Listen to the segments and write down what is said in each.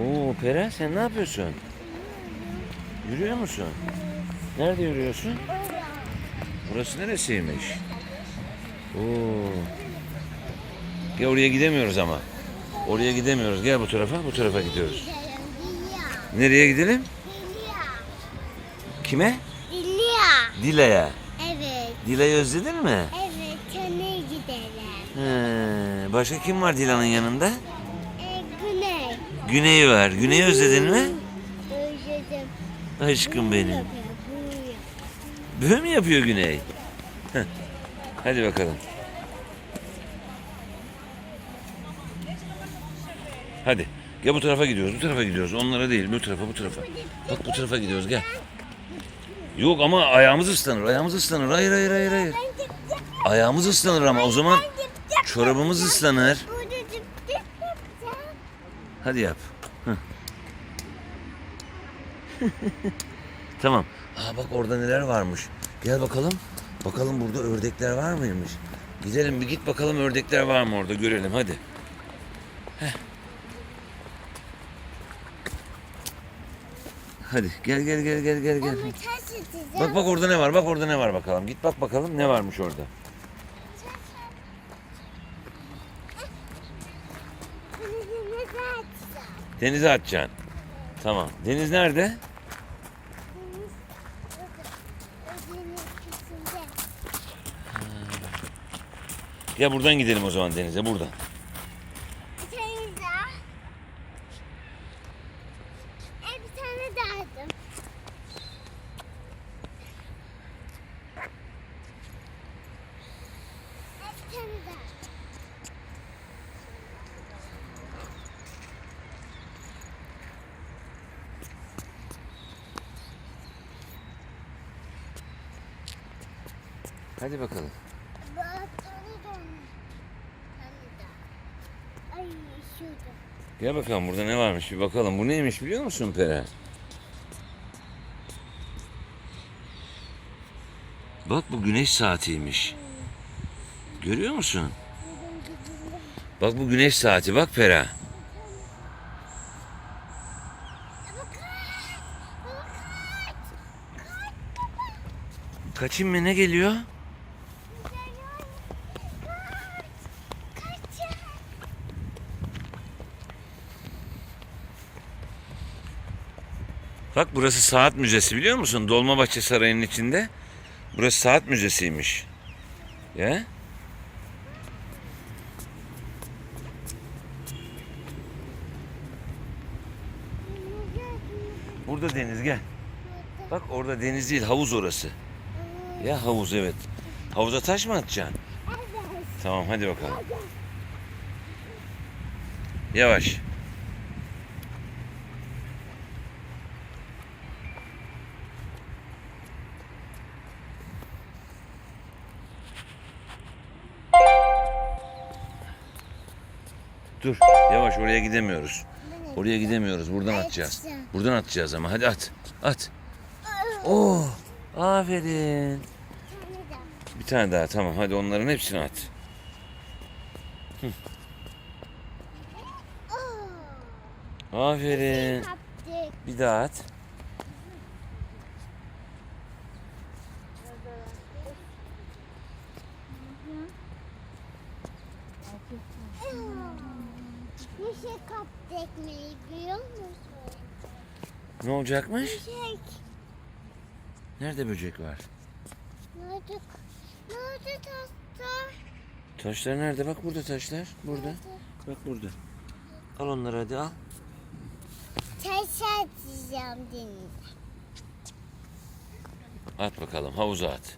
Oo Peren sen ne yapıyorsun? Yürüyor musun? Nerede yürüyorsun? Burası neresiymiş? Oo. Gel oraya gidemiyoruz ama. Oraya gidemiyoruz. Gel bu tarafa, bu tarafa gidiyoruz. Nereye gidelim? Kime? Dilya. Dila'ya. Evet. Dila'yı özledin mi? Evet. Köne gidelim. He, başka kim var Dila'nın yanında? Güney. Güney var. Güney'i özledin mi? Özledim. Aşkım benim. Böyle mi yapıyor Güney? Heh. Hadi bakalım. Hadi. Gel bu tarafa gidiyoruz. Bu tarafa gidiyoruz. Onlara değil. Bu tarafa, bu tarafa. Bak bu tarafa gidiyoruz. Gel. Yok ama ayağımız ıslanır. Ayağımız ıslanır. Hayır, hayır, hayır, hayır. Ayağımız ıslanır ama o zaman çorabımız ıslanır. Hadi yap. Tamam. Aa bak orada neler varmış. Gel bakalım. Bakalım burada ördekler var mıymış? Gidelim bir git bakalım ördekler var mı orada görelim hadi. Heh. Hadi gel gel gel gel gel gel. Ama. Bak bak orada ne var? Bak orada ne var bakalım. Git bak bakalım ne varmış orada. Kılıcımı atacağım. Denize atacaksın. Tamam. Deniz nerede? Gel buradan gidelim o zaman denize buradan. Bir tane daha. E bir tane daha aldım. E bir tane daha. Hadi bakalım. Gel bakalım burada ne varmış bir bakalım. Bu neymiş biliyor musun Peren? Bak bu güneş saatiymiş. Görüyor musun? Bak bu güneş saati bak Pera. Kaçayım mı ne geliyor? Bak burası saat müzesi biliyor musun? Dolmabahçe Sarayı'nın içinde. Burası saat müzesiymiş. Ya? Burada deniz gel. Bak orada deniz değil havuz orası. Ya havuz evet. Havuza taş mı atacaksın? Tamam hadi bakalım. Yavaş. Dur yavaş oraya gidemiyoruz. Oraya gidemiyoruz buradan atacağız. Buradan atacağız ama hadi at. At. Oo, aferin. tane daha. Bir tane daha tamam hadi onların hepsini at. Aferin. Bir daha at. Şey kaptı ekmeği biliyor musun? Ne olacakmış? Şey. Nerede böcek var? Nerede? Nerede taslar? Taşlar nerede? Bak burada taşlar. Burada. Bak burada. Al onları hadi al. Taş atacağım denize. At bakalım havuza at.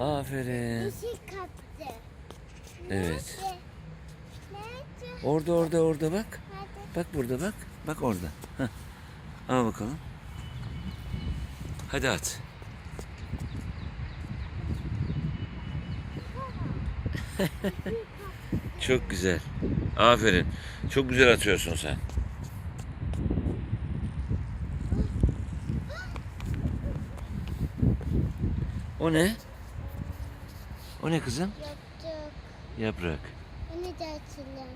Aferin. şey kaptı. Evet. Nerede? Orada orada orada bak. Bak burada bak. Bak orada. Heh. Al bakalım. Hadi at. Çok güzel. Aferin. Çok güzel atıyorsun sen. O ne? O ne kızım? Yaptık. Yaprak. Onu da açalım.